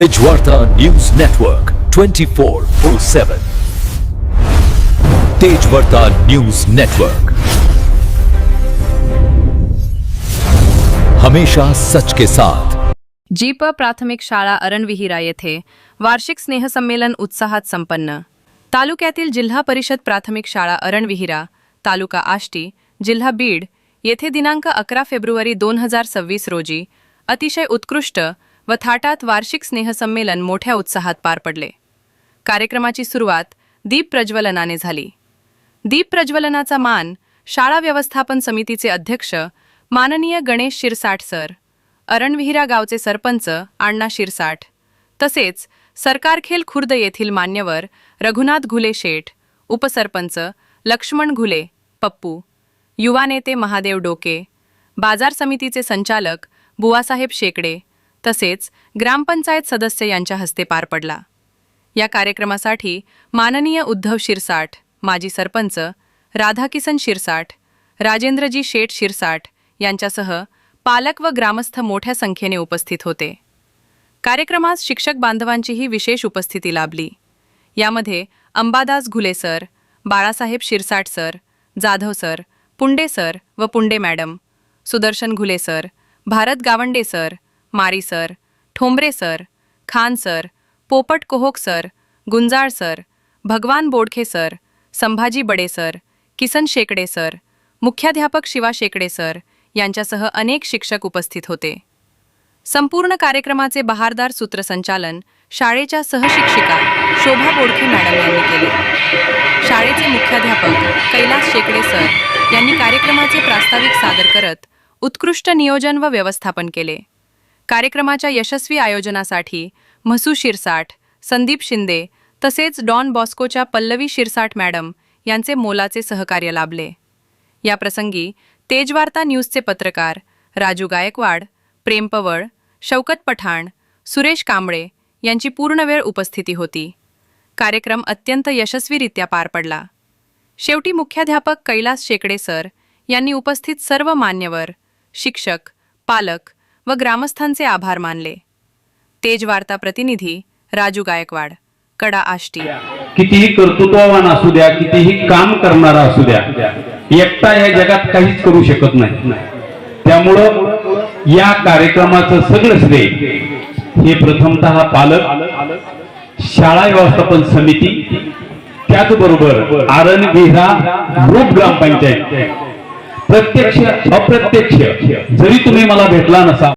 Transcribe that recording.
Tejwarta News Network 24/7 Tejwarta news network हमेशा सच के साथ। जीप प्राथमिक शाळा अरणविहिरा येथे वार्षिक स्नेहसंमेलन उत्साहात संपन्न. तालुक्यातील जिल्हा परिषद प्राथमिक शाळा अरणविहिरा तालुका आष्टी जिल्हा बीड येथे दिनांक अकरा फेब्रुवारी दोन हजार सव्वीस रोजी अतिशय उत्कृष्ट व थाटात वार्षिक स्नेहसंमेलन मोठ्या उत्साहात पार पडले. कार्यक्रमाची सुरुवात दीप प्रज्वलनाने झाली. दीप प्रज्वलनाचा मान शाळा व्यवस्थापन समितीचे अध्यक्ष माननीय गणेश शिरसाट सर अरणविहिरा गावचे सरपंच अण्णा शिरसाट तसेच सरकारखेल खुर्द येथील मान्यवर रघुनाथ घुले शेठ उपसरपंच लक्ष्मण घुले पप्पू युवा नेते महादेव डोके बाजार समितीचे संचालक बुवासाहेब शेकडे तसेच ग्रामपंचायत सदस्य यांच्या हस्ते पार पडला. या कार्यक्रमासाठी माननीय उद्धव शिरसाट माजी सरपंच राधाकिसन शिरसाट राजेंद्रजी शेठ शिरसाट यांच्यासह पालक व ग्रामस्थ मोठ्या संख्येने उपस्थित होते. कार्यक्रमास शिक्षक बांधवांचीही विशेष उपस्थिती लाभली. यामध्ये Ambadas Ghule sir Balasaheb Shirsat sir Jadhav sir Punde sir व Punde madam Sudarshan Ghule sir Bharat Gawande sir Mari sir Thombre sir Khan sir Popat Kohok sir Gunjal sir Bhagwan Bodkhe sir Sambhaji Bade sir Kisan Shekade sir मुख्याध्यापक शिवा शेकडे sir यांच्यासह अनेक शिक्षक उपस्थित होते. संपूर्ण कार्यक्रमाचे बहारदार सूत्रसंचालन शाळेच्या सहशिक्षिका शोभा बोडखे मॅडम यांनी केले. शाळेचे मुख्याध्यापक कैलास शेकडे सर यांनी कार्यक्रमाचे प्रास्ताविक सादर करत उत्कृष्ट नियोजन व व्यवस्थापन केले. कार्यक्रमाच्या यशस्वी आयोजनासाठी म्हसू शिरसाट संदीप शिंदे तसेच डॉन बॉस्कोच्या पल्लवी शिरसाट मॅडम यांचे मोलाचे सहकार्य लाभले. या प्रसंगी तेजवार्ता न्यूजचे पत्रकार राजू गायकवाड प्रेम पवळ शौकत पठाण सुरेश कांबळे यांची पूर्णवेळ उपस्थिती होती. कार्यक्रम अत्यंत यशस्वीरित्या पार पडला. शेवटी मुख्याध्यापक कैलास शेकडे सर यांनी उपस्थित सर्व मान्यवर शिक्षक पालक व ग्रामस्थांचे आभार मानले. तेजवार्ता प्रतिनिधी राजू गायकवाड कडा आष्टी. कितीही कर्तृत्ववान असू द्या कितीही काम करणारा असू द्या एकटा या जगात काहीच करू शकत नाही. त्यामुळं या कार्यक्रमाचं सगळं श्रेय हे प्रथमतः पालक शाळा व्यवस्थापन समिती त्याचबरोबर आरण विहिरा ग्रुप ग्रामपंचायत. प्रत्यक्ष अप्रत्यक्ष जरी तुम्ही मला भेटला नसा